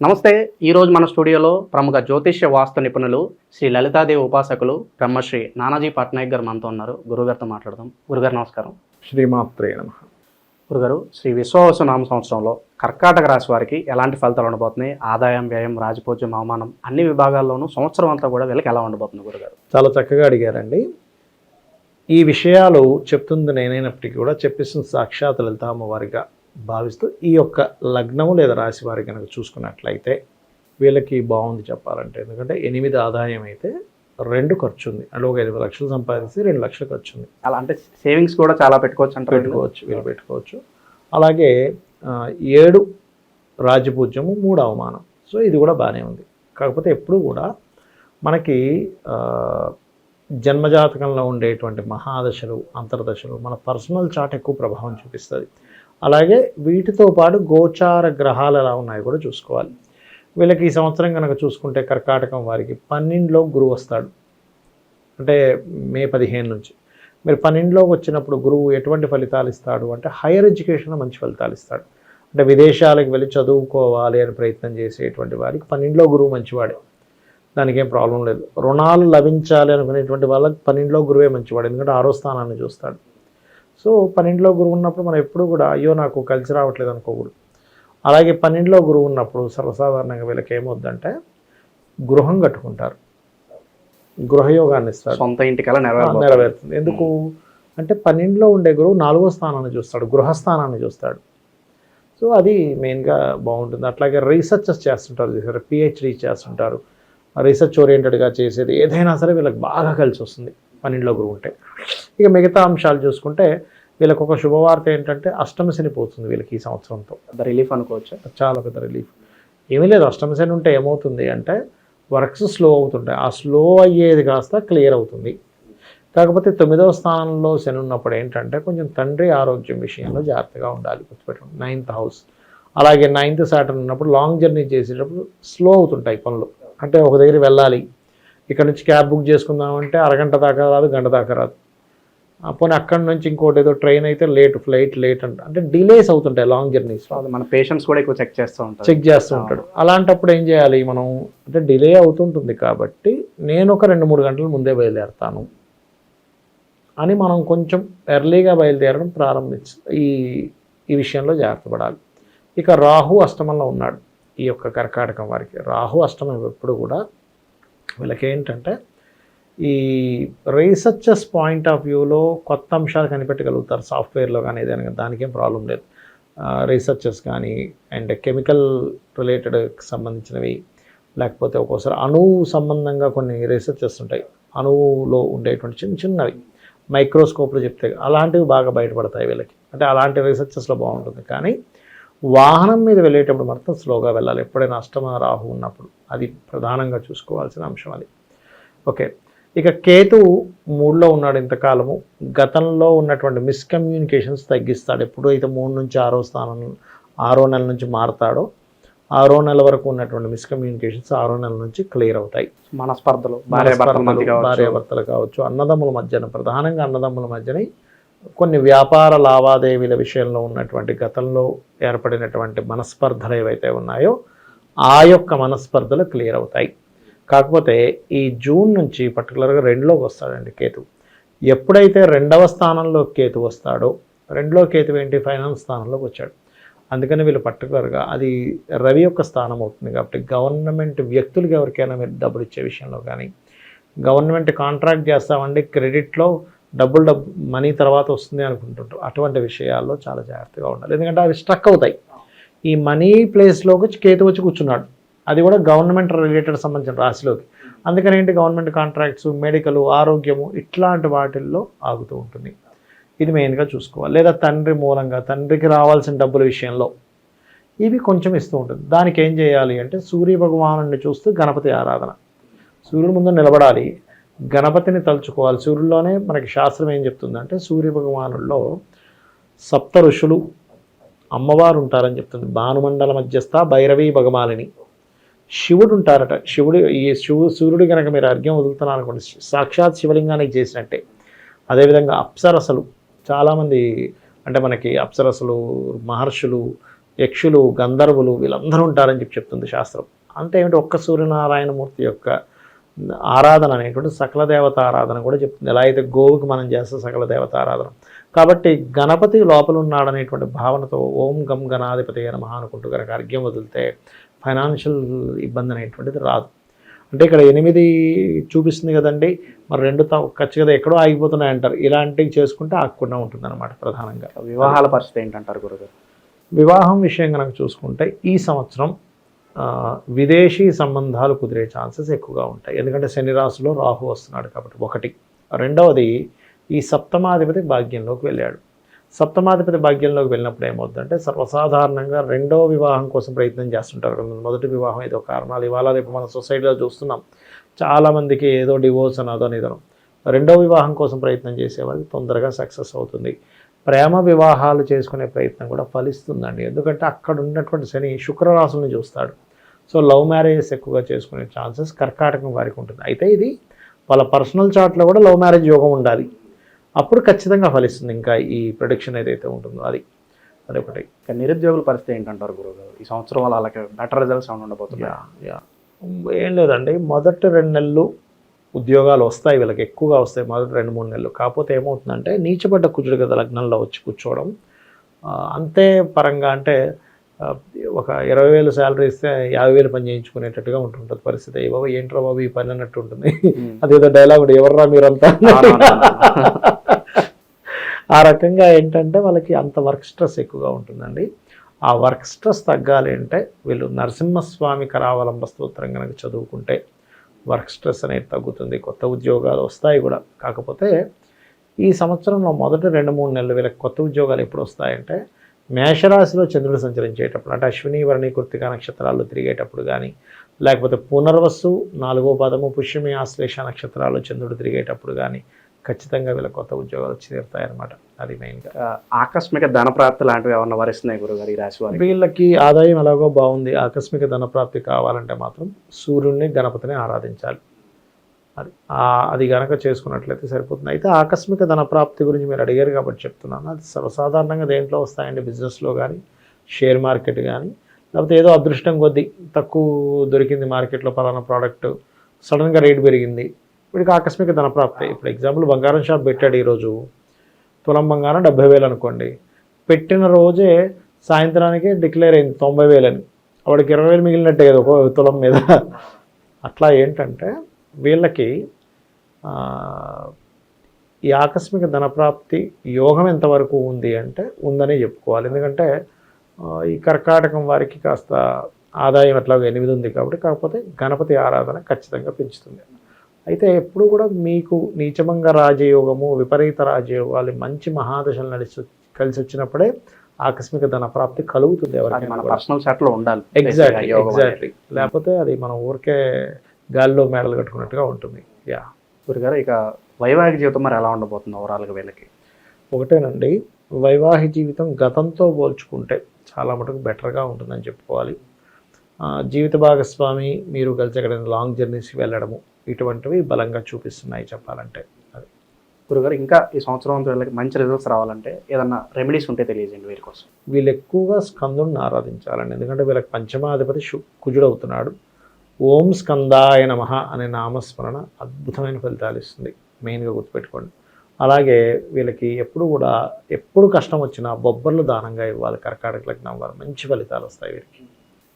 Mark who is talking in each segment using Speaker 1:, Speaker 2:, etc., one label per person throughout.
Speaker 1: నమస్తే ఈరోజు మన స్టూడియోలో ప్రముఖ జ్యోతిష్య వాస్తు నిపుణులు శ్రీ లలితాదేవి ఉపాసకులు బ్రహ్మశ్రీ నానాజీ పట్నాయక్ గారు మనతో ఉన్నారు. గురుగారితో మాట్లాడదాం. గురుగారు నమస్కారం.
Speaker 2: శ్రీమాత్రే నమ.
Speaker 1: గురుగారు శ్రీ విశ్వవసు నామ సంవత్సరంలో కర్కాటక రాశి వారికి ఎలాంటి ఫలితాలు ఉండబోతున్నాయి? ఆదాయం వ్యయం రాజపూజ్యం అవమానం అన్ని విభాగాల్లోనూ సంవత్సరం అంతా కూడా వీళ్ళకి ఎలా ఉండబోతుంది గురుగారు?
Speaker 2: చాలా చక్కగా అడిగారండి. ఈ విషయాలు చెప్తుంది నేనైనప్పటికీ కూడా చెప్పిస్తుంది సాక్షాత్ లలిత అమ్మవారిగా భావిస్తూ ఈ యొక్క లగ్నము లేదా రాశి వారి కనుక చూసుకున్నట్లయితే వీళ్ళకి బాగుంది చెప్పాలంటే. ఎందుకంటే ఎనిమిది ఆదాయం అయితే రెండు ఖర్చు ఉంది అంటే ఒక ఎనిమిది లక్షలు సంపాదిస్తే రెండు లక్షలు ఖర్చు ఉంది
Speaker 1: అలా అంటే సేవింగ్స్ కూడా చాలా పెట్టుకోవచ్చు వీళ్ళు?
Speaker 2: పెట్టుకోవచ్చు వీళ్ళు పెట్టుకోవచ్చు. అలాగే ఏడు రాజపూజ్యము మూడు అవమానం. సో ఇది కూడా బాగానే ఉంది. కాకపోతే ఎప్పుడు కూడా మనకి జన్మజాతకంలో ఉండేటువంటి మహాదశలు అంతర్దశలు మన పర్సనల్ చార్ట్ ఎక్కువ ప్రభావం చూపిస్తుంది. అలాగే వీటితో పాటు గోచార గ్రహాలు ఎలా ఉన్నాయో కూడా చూసుకోవాలి. వీళ్ళకి ఈ సంవత్సరం కనుక చూసుకుంటే కర్కాటకం వారికి పన్నెండులో గురువు వస్తాడు. అంటే మే పదిహేను నుంచి. మీరు పన్నెండులోకి వచ్చినప్పుడు గురువు ఎటువంటి ఫలితాలు ఇస్తాడు? అంటే హైయర్ ఎడ్యుకేషన్లో మంచి ఫలితాలు ఇస్తాడు. అంటే విదేశాలకు వెళ్ళి చదువుకోవాలి అని ప్రయత్నం చేసేటువంటి వారికి పన్నెండులో గురువు మంచివాడే. దానికి ఏం ప్రాబ్లం లేదు. రుణాలు లభించాలి అనుకునేటువంటి వాళ్ళకి పన్నెండులో గురువే మంచివాడు. ఎందుకంటే ఆరో స్థానాన్ని చూస్తాడు. సో పన్నెండులో గురువు ఉన్నప్పుడు మనం ఎప్పుడు కూడా అయ్యో నాకు కలిసి రావట్లేదు అనుకోకూడదు. అలాగే పన్నెండులో గురువు ఉన్నప్పుడు సర్వసాధారణంగా వీళ్ళకి ఏమవుద్దంటే గృహం కట్టుకుంటారు. గృహయోగాన్ని ఇస్తాడు
Speaker 1: సొంత ఇంటికల్లా
Speaker 2: నెరవేరుతుంది. ఎందుకు? అంటే పన్నెండులో ఉండే గురువు నాలుగో స్థానాన్ని చూస్తాడు గృహస్థానాన్ని చూస్తాడు. సో అది మెయిన్గా బాగుంటుంది. అట్లాగే రీసెర్చెస్ చేస్తుంటారు చూసారు? పిహెచ్డి చేస్తుంటారు. రీసెర్చ్ ఓరియంటెడ్గా చేసేది ఏదైనా సరే వీళ్ళకి బాగా కలిసి వస్తుంది. పన్నెండులో గురువు ఉంటే ఇక మిగతా అంశాలు చూసుకుంటే వీళ్ళకి ఒక శుభవార్త ఏంటంటే అష్టమ శని పోతుంది వీళ్ళకి ఈ సంవత్సరంతో.
Speaker 1: పెద్ద రిలీఫ్ అనుకోవచ్చు?
Speaker 2: చాలా పెద్ద రిలీఫ్. ఏమీ లేదు అష్టమ శని ఉంటే ఏమవుతుంది అంటే వర్క్స్ స్లో అవుతుంటాయి. ఆ స్లో అయ్యేది కాస్త క్లియర్ అవుతుంది. కాకపోతే తొమ్మిదవ స్థానంలో శని ఉన్నప్పుడు ఏంటంటే కొంచెం తండ్రి ఆరోగ్యం విషయంలో జాగ్రత్తగా ఉండాలి గుర్తుపెట్టండి నైన్త్ హౌస్. అలాగే నైన్త్ సాటర్న్ ఉన్నప్పుడు లాంగ్ జర్నీ చేసేటప్పుడు స్లో అవుతుంటాయి పనులు. అంటే ఒక దగ్గర వెళ్ళాలి ఇక్కడ నుంచి క్యాబ్ బుక్ చేసుకుందామంటే అరగంట దాకా రాదు గంట దాకా రాదు. పోనీ అక్కడి నుంచి ఇంకోటి ఏదో ట్రైన్ అయితే లేట్ ఫ్లైట్ లేట్ అంట. అంటే డిలేస్ అవుతుంటాయి లాంగ్ జర్నీస్
Speaker 1: మన పేషెంట్స్ కూడా ఎక్కువ చెక్ చేస్తూ ఉంటారు.
Speaker 2: చెక్ చేస్తూ ఉంటాడు. అలాంటప్పుడు ఏం చేయాలి మనం? అంటే డిలే అవుతుంటుంది కాబట్టి నేను ఒక రెండు మూడు గంటల ముందే బయలుదేరుతాను అని మనం కొంచెం ఎర్లీగా బయలుదేరడం ప్రారంభించ ఈ ఈ విషయంలో జాగ్రత్త పడాలి. ఇక రాహు అష్టమంలో ఉన్నాడు. ఈ యొక్క కర్కాటకం వారికి రాహు అష్టమం ఎప్పుడు కూడా వీళ్ళకి ఏంటంటే ఈ రీసెర్చర్స్ పాయింట్ ఆఫ్ వ్యూలో కొత్త అంశాలు కనిపెట్టగలుగుతారు సాఫ్ట్వేర్లో కానీ ఏదైనా దానికేం ప్రాబ్లం లేదు. రీసెర్చర్స్ కానీ అండ్ కెమికల్ రిలేటెడ్ సంబంధించినవి లేకపోతే ఒక్కోసారి అణువు సంబంధంగా కొన్ని రీసెర్చెస్ ఉంటాయి. అణువులో ఉండేటువంటి చిన్న చిన్నవి మైక్రోస్కోప్లు చెప్తే అలాంటివి బాగా బయటపడతాయి వీళ్ళకి. అంటే అలాంటి రీసెర్చర్స్లో బాగుంటుంది. కానీ వాహనం మీద వెళ్ళేటప్పుడు మాత్రం స్లోగా వెళ్ళాలి. ఎప్పుడైనా అష్టమ రాహు ఉన్నప్పుడు. అది ప్రధానంగా చూసుకోవాల్సిన అంశం అది. ఓకే. ఇక కేతు మూడులో ఉన్నాడు ఇంతకాలము. గతంలో ఉన్నటువంటి మిస్కమ్యూనికేషన్స్ తగ్గిస్తాడు. ఎప్పుడైతే మూడు నుంచి ఆరో స్థానం ఆరో నెల నుంచి మారతాడో ఆరో నెల వరకు ఉన్నటువంటి మిస్కమ్యూనికేషన్స్ ఆరో నెల నుంచి క్లియర్ అవుతాయి.
Speaker 1: మనస్పర్ధలు మధ్య కావచ్చు.
Speaker 2: భార్యాభర్తలు కావచ్చు. అన్నదమ్ముల మధ్యన ప్రధానంగా అన్నదమ్ముల మధ్యన కొన్ని వ్యాపార లావాదేవీల విషయంలో ఉన్నటువంటి గతంలో ఏర్పడినటువంటి మనస్పర్ధలు ఏవైతే ఉన్నాయో ఆ యొక్క మనస్పర్ధలు క్లియర్ అవుతాయి. కాకపోతే ఈ జూన్ నుంచి పర్టికులర్గా రెండులోకి వస్తాడండి కేతు. ఎప్పుడైతే రెండవ స్థానంలో కేతు వస్తాడో రెండులో కేతు ఏంటి? ఫైనాన్స్ స్థానంలోకి వచ్చాడు. అందుకని వీళ్ళు పర్టికులర్గా అది రవి యొక్క స్థానం అవుతుంది కాబట్టి గవర్నమెంట్ వ్యక్తులకు ఎవరికైనా మీరు డబ్బులు ఇచ్చే విషయంలో కానీ గవర్నమెంట్ కాంట్రాక్ట్ చేస్తామండి క్రెడిట్లో డబ్బులు డబ్బు మనీ తర్వాత వస్తుంది అనుకుంటుంటారు. అటువంటి విషయాల్లో చాలా జాగ్రత్తగా ఉండాలి. ఎందుకంటే అవి స్ట్రక్ అవుతాయి. ఈ మనీ ప్లేస్లోకి కేతు వచ్చి కూర్చున్నాడు. అది కూడా గవర్నమెంట్ రిలేటెడ్ సంబంధించిన రాశిలోకి. అందుకని ఏంటి? గవర్నమెంట్ కాంట్రాక్ట్స్ మెడికల్ ఆరోగ్యము ఇట్లాంటి వాటిల్లో ఆగుతూ ఉంటుంది. ఇది మెయిన్గా చూసుకోవాలి. లేదా తండ్రి మూలంగా తండ్రికి రావాల్సిన డబ్బుల విషయంలో ఇవి కొంచెం ఇస్తూ ఉంటుంది. దానికి ఏం చేయాలి అంటే సూర్య భగవానుని చూస్తూ గణపతి ఆరాధన. సూర్యుడి ముందు నిలబడాలి. గణపతిని తలుచుకోవాలి. సూర్యుల్లోనే మనకి శాస్త్రం ఏం చెప్తుందంటే సూర్య భగవానుల్లో సప్త ఋషులు అమ్మవారు ఉంటారని చెప్తుంది. భానుమండల మధ్యస్థ భైరవీ భగమాలిని శివుడు ఉంటారట శివుడు ఈ శివు సూర్యుడు కనుక మీరు అర్ఘ్యం వదులుతున్నారు అనుకోండి సాక్షాత్ శివలింగానికి చేసినట్టే. అదేవిధంగా అప్సరసలు చాలామంది అంటే మనకి అప్సరసలు మహర్షులు యక్షులు గంధర్వులు వీళ్ళందరూ ఉంటారని చెప్పి చెప్తుంది శాస్త్రం. అంటే ఏమిటి? ఒక్క సూర్యనారాయణమూర్తి యొక్క ఆరాధన అనేటువంటి సకల దేవత ఆరాధన కూడా చెప్తుంది. ఎలా అయితే గోవుకి మనం చేస్తే సకల దేవత ఆరాధన. కాబట్టి గణపతి లోపల ఉన్నాడనేటువంటి భావనతో ఓం గం గణాధిపతి మహా అనుకుంటూ కనుక అర్ఘ్యం వదిలితే ఫైనాన్షియల్ ఇబ్బంది అనేటువంటిది రాదు. అంటే ఇక్కడ ఎనిమిది చూపిస్తుంది కదండి. మరి రెండు ఖచ్చితంగా ఎక్కడో ఆగిపోతున్నాయి అంటారు. ఇలాంటివి చేసుకుంటే ఆగకుండా ఉంటుంది అనమాట ప్రధానంగా.
Speaker 1: వివాహాల పరిస్థితి ఏంటంటారు గురుగారు?
Speaker 2: వివాహం విషయం కనుక చూసుకుంటే ఈ సంవత్సరం విదేశీ సంబంధాలు కుదిరే ఛాన్సెస్ ఎక్కువగా ఉంటాయి. ఎందుకంటే శని రాశిలో రాహు వస్తున్నాడు కాబట్టి ఒకటి. రెండవది ఈ సప్తమాధిపతి భాగ్యంలోకి వెళ్ళాడు. సప్తమాధిపతి భాగ్యంలోకి వెళ్ళినప్పుడు ఏమవుతుందంటే సర్వసాధారణంగా రెండవ వివాహం కోసం ప్రయత్నం చేస్తుంటారు. మొదటి వివాహం ఏదో కారణాలు. ఇవాళ రేపు మన సొసైటీలో చూస్తున్నాం. చాలామందికి ఏదో డివోర్స్ అనదో నిధనం రెండవ వివాహం కోసం ప్రయత్నం చేసేవాళ్ళు తొందరగా సక్సెస్ అవుతుంది. ప్రేమ వివాహాలు చేసుకునే ప్రయత్నం కూడా ఫలిస్తుందండి. ఎందుకంటే అక్కడ ఉన్నటువంటి శని శుక్రరాశుల్ని చూస్తాడు. సో లవ్ మ్యారేజెస్ ఎక్కువగా చేసుకునే ఛాన్సెస్ కర్కాటకం వారికి ఉంటుంది. అయితే ఇది వాళ్ళ పర్సనల్ చార్ట్లో కూడా లవ్ మ్యారేజ్ యోగం ఉండాలి. అప్పుడు ఖచ్చితంగా ఫలిస్తుంది ఇంకా ఈ ప్రొడిక్షన్ ఏదైతే ఉంటుందో అది. అదొకటి.
Speaker 1: ఇక నిరుద్యోగుల పరిస్థితి ఏంటంటారు గురుగారు? ఈ సంవత్సరం వల్ల వాళ్ళకి బెటర్ రిజల్ట్స్ ఏమైనా ఉండబోతున్నాయి?
Speaker 2: ఏం లేదండి. మొదటి రెండు నెలలు ఉద్యోగాలు వస్తాయి వీళ్ళకి ఎక్కువగా వస్తాయి మొదటి రెండు మూడు నెలలు. కాకపోతే ఏమవుతుందంటే నీచబడ్డ కుజుడు కదా లగ్నంలో వచ్చి కూర్చోవడం అంతే పరంగా అంటే ఒక ఇరవై వేలు శాలరీ ఇస్తే యాభై వేలు పని చేయించుకునేటట్టుగా ఉంటుంటుంది పరిస్థితి. ఏ బాబు ఏంట్రా బాబు ఈ పని అన్నట్టు ఉంటుంది. అదేదో డైలాగ్ ఎవర్రా మీరంతా? ఆ రకంగా ఏంటంటే వాళ్ళకి అంత వర్క్ స్ట్రెస్ ఎక్కువగా ఉంటుందండి. ఆ వర్క్ స్ట్రెస్ తగ్గాలి అంటే వీళ్ళు నరసింహస్వామి కరావలంబ స్తోత్రం కనుక చదువుకుంటే వర్క్ స్ట్రెస్ అనేది తగ్గుతుంది కొత్త ఉద్యోగాలు వస్తాయి కూడా. కాకపోతే ఈ సంవత్సరంలో మొదటి రెండు మూడు నెలల వీళ్ళకి కొత్త ఉద్యోగాలు ఎప్పుడు వస్తాయంటే మేషరాశిలో చంద్రుడు సంచరించేటప్పుడు అంటే అశ్విని వర్ణి కృతిక నక్షత్రాలు తిరిగేటప్పుడు కానీ లేకపోతే పునర్వసు నాలుగో పదము పుష్యమి ఆశ్లేష నక్షత్రాలు చంద్రుడు తిరిగేటప్పుడు కానీ ఖచ్చితంగా వీళ్ళకి కొత్త ఉద్యోగాలు వచ్చి తీరుతాయన్నమాట అది మెయిన్గా
Speaker 1: ఆకస్మిక ధన ప్రాప్తి లాంటివి ఏమన్నా వరిస్తున్నాయి గురుగారు ఈ రాశి వారికి?
Speaker 2: వీళ్ళకి ఆదాయం ఎలాగో బాగుంది. ఆకస్మిక ధనప్రాప్తి కావాలంటే మాత్రం సూర్యుడిని గణపతిని ఆరాధించాలి. అది అది గనక చేసుకున్నట్లయితే సరిపోతుంది. అయితే ఆకస్మిక ధనప్రాప్తి గురించి మీరు అడిగారు కాబట్టి చెప్తున్నాను. అది సర్వసాధారణంగా దేంట్లో వస్తాయండి? బిజినెస్లో కానీ షేర్ మార్కెట్ కానీ లేకపోతే ఏదో అదృష్టం కొద్దీ తక్కువ దొరికింది మార్కెట్లో పలానా ప్రోడక్ట్ సడన్గా రేట్ పెరిగింది వీడికి ఆకస్మిక ధనప్రాప్తి. ఇప్పుడు ఎగ్జాంపుల్ బంగారం షాప్ పెట్టాడు ఈరోజు. తులం బంగారం డెబ్బై వేలు అనుకోండి. పెట్టిన రోజే సాయంత్రానికి డిక్లేర్ అయింది తొంభై వేలని. వాడికి ఇరవై వేలు మిగిలినట్టే కదా ఒక తులం మీద. అట్లా ఏంటంటే వీళ్ళకి ఈ ఆకస్మిక ధనప్రాప్తి యోగం ఎంతవరకు ఉంది అంటే ఉందనే చెప్పుకోవాలి. ఎందుకంటే ఈ కర్కాటకం వారికి కాస్త ఆదాయం ఎట్లాగో ఎనిమిది ఉంది కాబట్టి కాకపోతే గణపతి ఆరాధన ఖచ్చితంగా పెంచుతుంది. అయితే ఎప్పుడు కూడా మీకు నీచమంగ రాజయోగము విపరీత రాజయోగాలు మంచి మహాదశలు నడిచి కలిసి వచ్చినప్పుడే ఆకస్మిక ధన ప్రాప్తి కలుగుతుంది ఎవరికైనా
Speaker 1: ఉండాలి.
Speaker 2: ఎగ్జాక్ట్లీ. ఎగ్జాక్ట్లీ లేకపోతే అది మనం ఊరికే గాలిలో మేడలు కట్టుకున్నట్టుగా ఉంటుంది. యా
Speaker 1: గురుగారు ఇక వైవాహిక జీవితం మరి ఎలా ఉండబోతుంది ఓవరాల్గా వీళ్ళకి?
Speaker 2: ఒకటేనండి వైవాహిక జీవితం గతంతో పోల్చుకుంటే చాలా మటుకు బెటర్గా ఉంటుందని చెప్పుకోవాలి. జీవిత భాగస్వామి మీరు కలిసి ఎక్కడైనా లాంగ్ జర్నీస్కి వెళ్ళడము ఇటువంటివి బలంగా చూపిస్తున్నాయి చెప్పాలంటే. అది.
Speaker 1: గురుగారు ఇంకా ఈ సంవత్సరం అంతా వీళ్ళకి మంచి రిజల్ట్స్ రావాలంటే ఏదన్నా రెమెడీస్ ఉంటే తెలియజేయండి వీరి కోసం.
Speaker 2: వీళ్ళు ఎక్కువగా స్కందుని ఆరాధించాలండి. ఎందుకంటే వీళ్ళకి పంచమాధిపతి కుజుడు అవుతున్నాడు ఓం స్కందాయ నమ అనే నామస్మరణ అద్భుతమైన ఫలితాలు ఇస్తుంది. మెయిన్గా గుర్తుపెట్టుకోండి. అలాగే వీళ్ళకి ఎప్పుడు కూడా ఎప్పుడు కష్టం వచ్చినా బొబ్బర్లు దానంగా ఇవ్వాలి. కర్కాటక లగ్నం వారు. మంచి ఫలితాలు వస్తాయి వీరికి.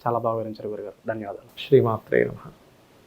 Speaker 1: చాలా బాగా వివరించారు గురుగారు. ధన్యవాదాలు.
Speaker 2: శ్రీమాత్రే నమ.